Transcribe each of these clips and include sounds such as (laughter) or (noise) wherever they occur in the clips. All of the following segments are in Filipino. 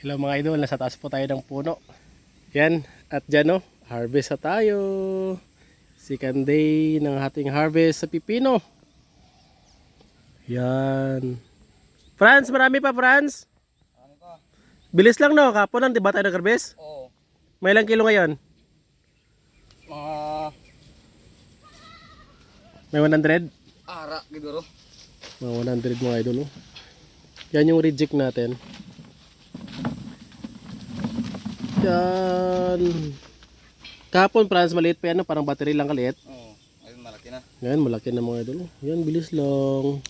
Hello mga idol, nasa taas po tayo ng puno. Yan, at dyan no, harvest na tayo. Second day ng ating harvest sa pipino. Yan. Franz, marami pa Franz. Ano ka? Bilis lang no, kapon lang, di ba tayo nag-harvest? Oo. May ilang kilo ngayon? Mga May 100? ara, giduro. Mga 100 mga idol. oh. Yan yung reject natin. Yan. Kapon Franz, maliit pa yan, no? parang battery lang kaliit. Oo. Ayun, malaki na. Yan, malaki na mga idol. Yan, bilis lang.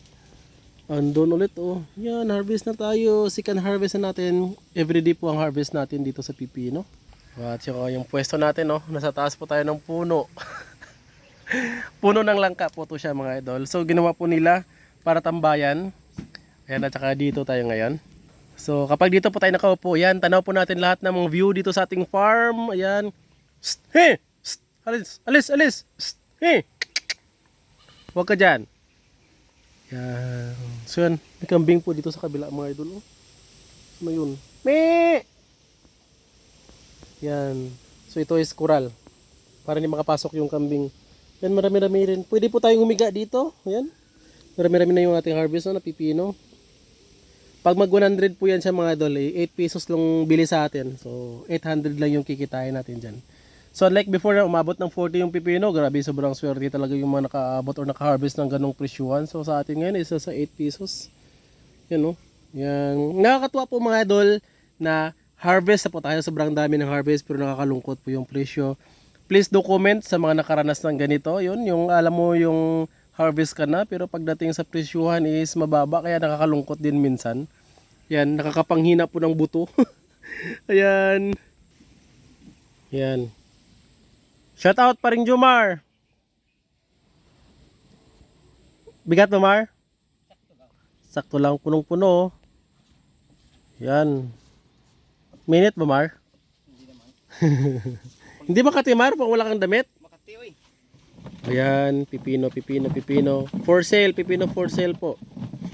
Andun ulit oh. Yan, harvest na tayo. Second harvest na natin. Everyday po ang harvest natin dito sa Pipino. At saka yung pwesto natin oh. Nasa taas po tayo ng puno. (laughs) puno ng langka po to siya mga idol. So ginawa po nila para tambayan. Ayan, at saka dito tayo ngayon. So kapag dito po tayo nakaupo, yan, tanaw po natin lahat ng mga view dito sa ating farm. Ayan. Psst, hey! Psst, alis, alis, alis! Psst, hey! Huwag ka dyan. Yan. So yan, may kambing po dito sa kabila mga idol. Oh. Ano yun? Me! Yan. So ito is coral. Para hindi makapasok yung kambing. Yan, marami-rami rin. Pwede po tayong humiga dito. Yan. Marami-rami na yung ating harvest no, na pipino. Pag mag 100 po yan siya mga idol, eh, 8 pesos lang bili sa atin. So 800 lang yung kikitain natin dyan. So like before umabot ng 40 yung pipino, grabe sobrang swerte talaga yung mga nakaabot or naka-harvest ng ganong presyuhan. So sa atin ngayon isa sa 8 pesos. Yan no. Yan. Nakakatuwa po mga idol na harvest na po tayo. Sobrang dami ng harvest pero nakakalungkot po yung presyo. Please do comment sa mga nakaranas ng ganito. Yun, yung alam mo yung harvest ka na pero pagdating sa presyuhan is mababa kaya nakakalungkot din minsan. Yan, nakakapanghina po ng buto. (laughs) Ayan. Yan. Shout out pa rin Jomar. Bigat mo, Mar? Sakto lang punong-puno. Yan. Minute ba, Mar? (laughs) Hindi naman. Hindi ba katimar pag wala kang damit? Makati, oy. Ayan, pipino, pipino, pipino. For sale, pipino for sale po.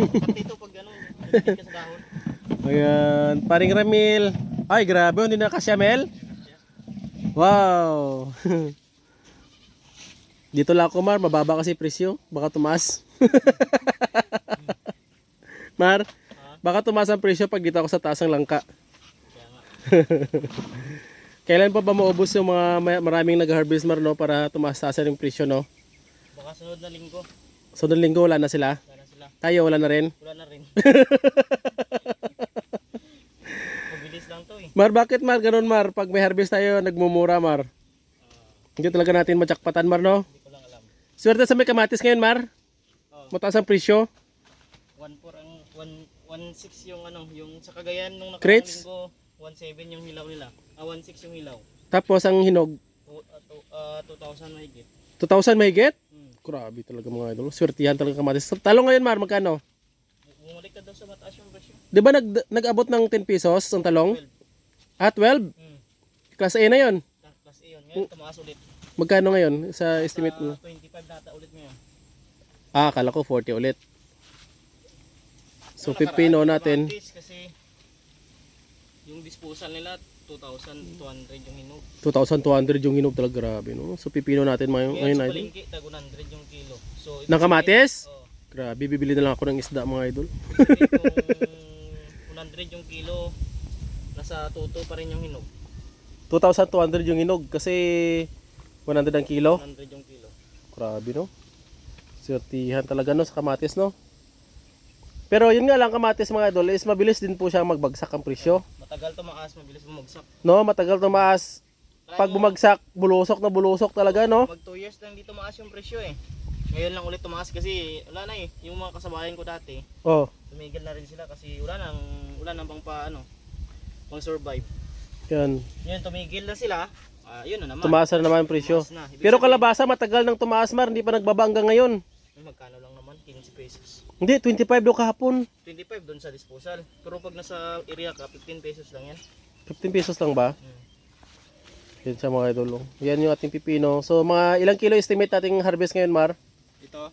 Makati ito pag gano'n. Hindi ka sa dahon. Ayan, paring Ramil. Ay, grabe, hindi na kasya, Mel. Wow. (laughs) Dito lang ako, Mar. Mababa kasi presyo. Baka tumaas. (laughs) Mar, baka tumaas ang presyo pag dito ako sa taas ng langka. (laughs) Kailan pa ba maubos yung mga maraming nag-harvest, Mar, no? Para tumaas-taasan yung presyo, no? Baka sunod na linggo. So, noong linggo, wala na sila. Wala na sila. Tayo, wala na rin. Wala na rin. Mabilis lang to eh. Mar, bakit Mar? Ganun Mar. Pag may harvest tayo, nagmumura Mar. Hindi talaga natin matjakpatan Mar, no? Hindi ko lang alam. Swerte sa may kamatis ngayon Mar. Oh. Mataas ang presyo. 1.4 ang 1 1.6 yung ano, yung sa Cagayan nung nakaraang Crates? linggo, 1.7 yung hilaw nila. Ah, 1.6 yung hilaw. Tapos ang hinog, Tu- ah, ah, 2,000 mahigit. 2,000 may get? Hmm. Grabe talaga mga idol. Swertihan talaga kamatis. Talong ngayon Mar, magkano? Bumalik ka daw sa mataas yung presyo. Di ba nag, nag-abot ng 10 pesos ang talong? 12. Ah, 12? Hmm. Class A na yon. Class A yun. Ngayon, tumaas ulit. Magkano ngayon sa estimate mo? Sa 25 nata ulit ngayon. Ah, akala ko 40 ulit. So, Yung nakaraan, pipino yung natin. Kasi yung disposal nila 2,200 yung hinog. 2,200 yung hinog talaga. Grabe, no? So, pipino natin ngayon, Ngayon idol. palengke, tag 100 yung kilo. So, Ng kamatis? Oo. Grabe, bibili na lang ako ng isda mga idol. Kung 100 (laughs) yung kilo, nasa 2 pa rin yung hinog. 2,200 yung hinog kasi 100 ang kilo. 100 yung kilo. Grabe no. Swertihan talaga no sa kamatis no. Pero yun nga lang kamatis mga idol is mabilis din po siya magbagsak ang presyo. Matagal tumaas, mabilis bumagsak. No, matagal tumaas. Pag bumagsak, bulusok na bulusok talaga no. Mag 2 years lang di tumaas yung presyo eh. Ngayon lang ulit tumaas kasi wala na eh. Yung mga kasabayan ko dati, Oh, tumigil na rin sila kasi wala nang wala nang pang pa ano, pang survive. yan. Ngayon tumigil na sila. Ah, yun na naman. Tumaas na naman ang presyo. Tumaas na. Ibig Pero sabihin, kalabasa matagal nang tumaas mar, hindi pa nagbaba hanggang ngayon. magkano lang naman? 15 pesos. Hindi, 25 do kahapon. 25 doon sa disposal. Pero pag nasa area ka, 15 pesos lang yan. 15 pesos lang ba? Hmm. Yan siya mga idol. oh. Yan yung ating pipino. So mga ilang kilo estimate nating harvest ngayon mar? Ito,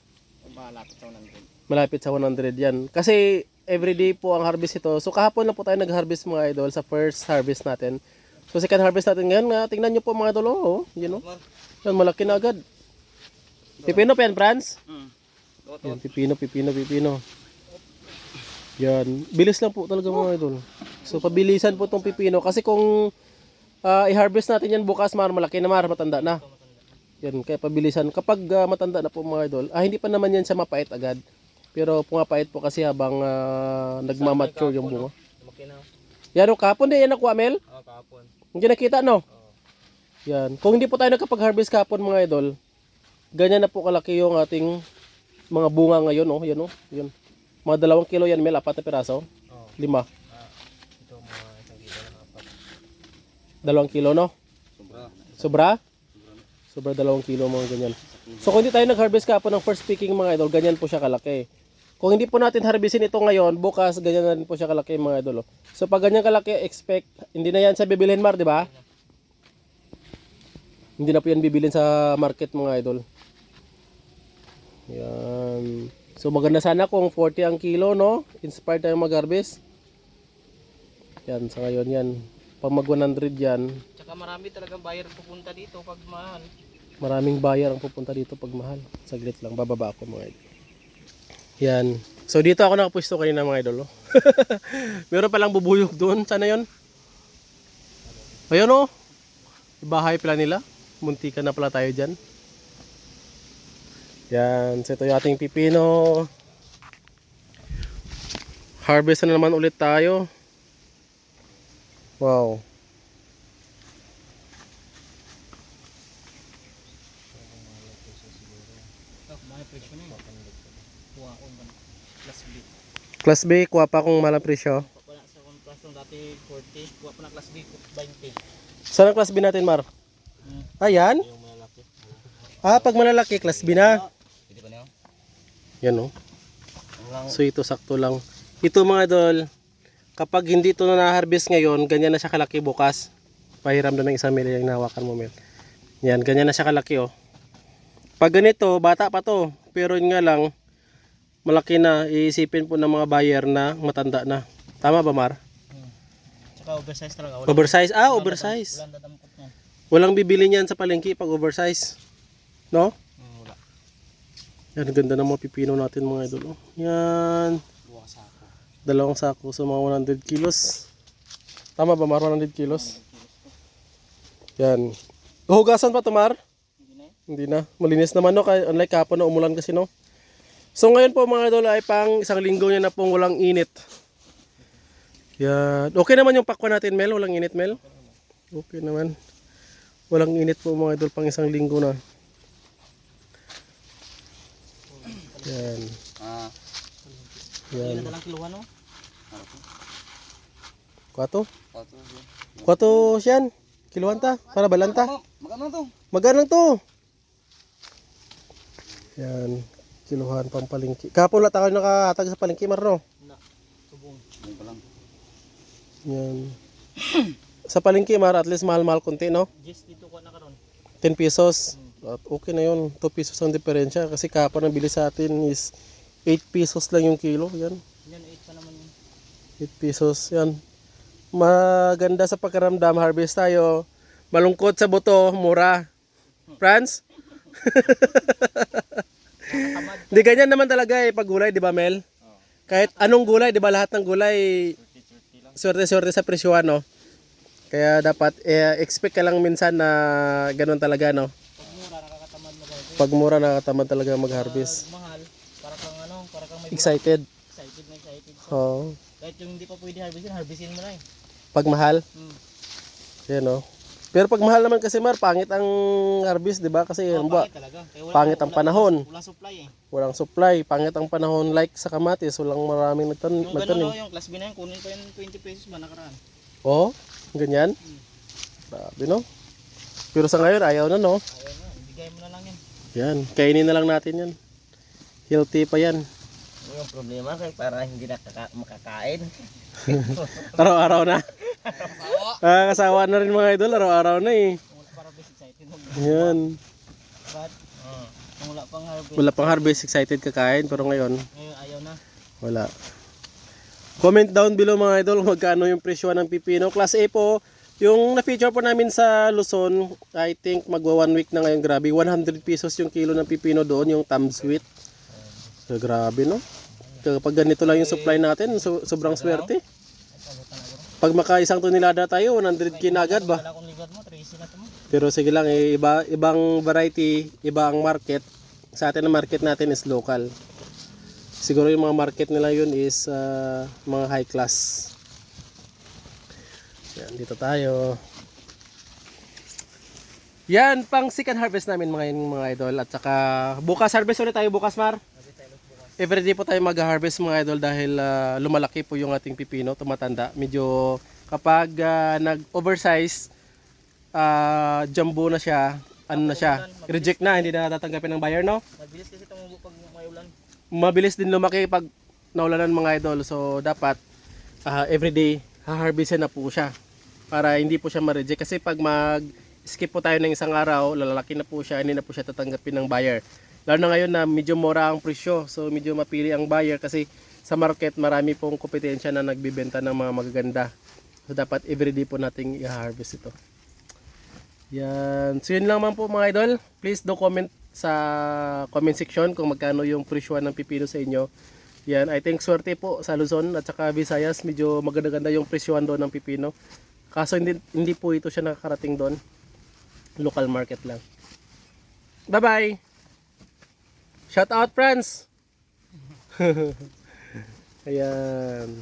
malapit sa 100. malapit sa 100 yan. Kasi everyday po ang harvest ito. So kahapon na po tayo nag-harvest mga idol sa first harvest natin. So second harvest natin ngayon nga, tingnan nyo po mga idol, oh, yun oh. Yan, malaki na agad. Pipino pa yan, Franz? Yan, pipino, pipino, pipino. Yan, bilis lang po talaga mga idol. So pabilisan po tong pipino kasi kung ah, i-harvest natin yan bukas, mar malaki na mar, matanda na. Yan, kaya pabilisan. Kapag ah, matanda na po mga idol, ah, hindi pa naman yan siya mapait agad. Pero pumapait po kasi habang ah, nagmamature yung bunga. Yan o, kapon din yan nakuha, Mel. Oo, kahapon. Hindi nakita, no? Oo. Yan. Kung hindi po tayo nakapag-harvest kapon mga idol, ganyan na po kalaki yung ating mga bunga ngayon, oh. Yan, oh. Yan. Mga dalawang kilo yan, Mel. Apat na piraso. Oo. Lima. Ah, ito mga isang kilo na apat. Dalawang kilo, no? Sobra. Sobra? Sobra dalawang kilo mga ganyan. So kung hindi tayo nag-harvest kapon ng first picking mga idol, ganyan po siya kalaki. Kung hindi po natin harvestin ito ngayon, bukas ganyan na rin po siya kalaki mga idol. oh. So pag ganyan kalaki, expect, hindi na yan sa bibilhin mar, di ba? Hindi na po yan bibilin sa market mga idol. Yan. So maganda sana kung 40 ang kilo, no? Inspired tayo mag-harvest. Yan, sa ngayon yan. Pag mag 100 yan, Tsaka marami talagang buyer pupunta dito pag mahal. Maraming buyer ang pupunta dito pag mahal. Saglit lang, bababa ako mga idol. Yan. So dito ako nakapwesto kanina mga idol. Oh. (laughs) Meron palang bubuyog doon. Sana yon? Ayun oh. Bahay pala nila. Muntika na pala tayo dyan. Yan. So ito yung ating pipino. Harvest na naman ulit tayo. Wow. Oh, mga presyo na yun. Kuha ko ba? Class B. Class B, kuha pa akong malang presyo. Wala sa kung class ng dati 40. Kuha pa na class B 20. Saan ang class B natin, Mar? Hmm. Ayan. Malalaki. Ah, pag malalaki, class B na. Yan oh. Ang lang. So ito sakto lang. Ito mga idol, kapag hindi ito na na-harvest ngayon, ganyan na siya kalaki bukas. Pahiram doon ng isang mili yung nahawakan mo, Mel. Yan, ganyan na siya kalaki oh. Pag ganito, bata pa to. Pero yun nga lang, malaki na. Iisipin po ng mga buyer na matanda na. Tama ba, Mar? Hmm. Tsaka oversize talaga. Wala, Oversize? Ah, walang oversize. dadam- Walang dadampot niyan. Walang bibili niyan sa palengke pag oversize. No? Hmm, wala. Yan, ganda ng mga pipino natin mga idol. oh. Yan. Dalawang sako sa mga 100 kilos. Tama ba, Mar? 100 kilos? Yan. Hugasan pa to, Mar? Hindi na. Hindi na. Malinis naman, no? Unlike kapon na umulan kasi, no? So, ngayon po, mga idol, ay pang isang linggo niya na pong walang init. Yan. Okay naman yung pakwa natin, Mel? Walang init, Mel? Okay naman. Walang init po, mga idol, pang isang linggo na. Yan. Ah. Yan. Ilan dalang kiluhan no? Kwato? Kwato siyan. Kiluhan ta. Para balanta. Magkano to? Magkano to? Yan. Kiluhan pang palengke. Kapon lang tayo nakahatag sa palengke, Marno. Na. Subong. Yan. (clears throat) sa palengke, Mar, at least mahal-mahal konti, no? Just dito ko na karon. 10 pesos. At okay na yun. 2 pesos ang diferensya. Kasi kapon ang bili sa atin is 8 pesos lang yung kilo. Yan. Yan 8 pa naman yun. 8 pesos. Yan. Maganda sa pagkaramdam. Harvest tayo. Malungkot sa buto. Mura. Franz? (laughs) Nakakamad. Di ganyan naman talaga eh pag gulay, di ba Mel? Kahit anong gulay, di ba lahat ng gulay 30 lang. swerte-swerte sa presyo no? Kaya dapat eh, expect ka lang minsan na ganun talaga no? Pag mura nakakatamad talaga mag-harvest. Pag mahal, para kang ano, para kang may Excited. excited na excited. So, Oo. kahit yung hindi pa pwede harvestin, harvestin mo na eh. Pag mahal, Hmm. yan no? Pero pag mahal naman kasi Mar, pangit ang harvest, di ba? Kasi Oh, ano ba, pangit talaga. Kaya wala, pangit ang panahon. Wala, supply eh. walang supply, pangit ang panahon like sa kamatis, walang maraming nagtan Yung nagtanim. no, yung class B na yun, kunin pa yung 20 pesos ba nakaraan. Oo, ganyan. Grabe no? Pero sa ngayon, ayaw na no? Ayaw na, ibigay mo na lang yan. Yan, kainin na lang natin yan. Healthy pa yan. Yung problema kay para hindi nakaka- makakain. (laughs) Araw-araw na. (laughs) Ah, kasawa na rin mga idol, araw-araw na eh. Yan. But, kung wala pang harvest, Wala pang harvest, excited kakain, pero ngayon, ngayon ayaw na. wala. Comment down below mga idol magkano yung presyo ng pipino. Class A po, yung na-feature po namin sa Luzon, I think magwa one week na ngayon. Grabe, 100 pesos yung kilo ng pipino doon, yung Tam Sweet. So, grabe no? Kapag ganito lang yung supply natin, so, sobrang swerte. Pag maka isang tonelada tayo, 100 k na agad ba? Wala akong ligad mo, 13 na to mo. Pero sige lang, eh, iba, ibang variety, iba ang market. Sa atin ang market natin is local. Siguro yung mga market nila yun is ah, mga high class. Yan, dito tayo. Yan, pang second harvest namin mga yun, mga idol. At saka bukas harvest ulit tayo bukas, Mar. Everyday po tayo mag-harvest mga idol dahil ah, lumalaki po yung ating pipino, tumatanda. Medyo kapag ah, nag-oversize, ah, jumbo na siya, ano na siya, reject na, hindi na natatanggapin ng buyer, no? Mabilis kasi tumubo pag may ulan. Mabilis din lumaki pag naulanan mga idol. So, dapat ah, everyday, haharvestin na po siya para hindi po siya ma-reject. Kasi pag mag-skip po tayo ng isang araw, lalaki na po siya, hindi na po siya tatanggapin ng buyer. Lalo na ngayon na medyo mura ang presyo, so medyo mapili ang buyer kasi sa market marami pong kompetensya na nagbibenta ng mga magaganda. So dapat everyday po nating i-harvest ito. Yan. So yun lang man po mga idol. Please do comment sa comment section kung magkano yung presyo ng pipino sa inyo. Yan, I think swerte po sa Luzon at saka Visayas, medyo maganda-ganda yung presyohan doon ng pipino. Kaso hindi, hindi po ito siya nakakarating doon. Local market lang. Bye-bye! Shout out friends! (laughs) Ayan.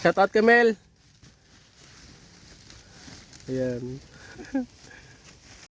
Shout out Kamel! Ayan. (laughs)